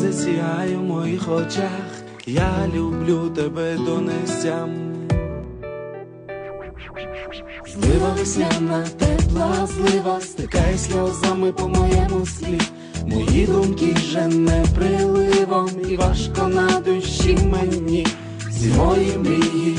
засіяй у моїх очах, я люблю тебе донестям. Злива весняна, тепла злива, стикай сльозами по моєму склі. Мої думки жене приливом, і важко на душі мені. Всі мої мрії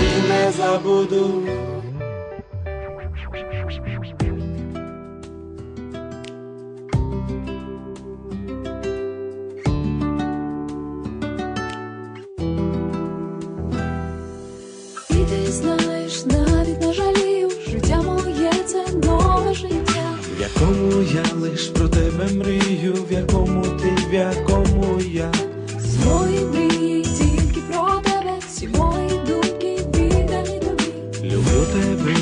не забуду. І ти знаєш, навіть не жалію, життя моє це нове життя. В якому я лиш про тебе мрію, в якому ти, в якому я.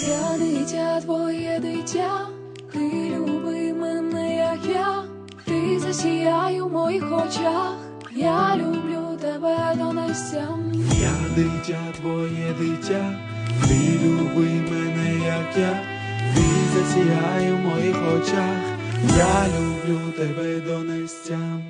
Я дитя, твоє дитя, ти люби мене, як я, ти засіяй у моїх очах, я люблю тебе донестям. Я дитя, твоє дитя, ти люби мене, як я, ти засіяй у моїх очах, я люблю тебе донестям.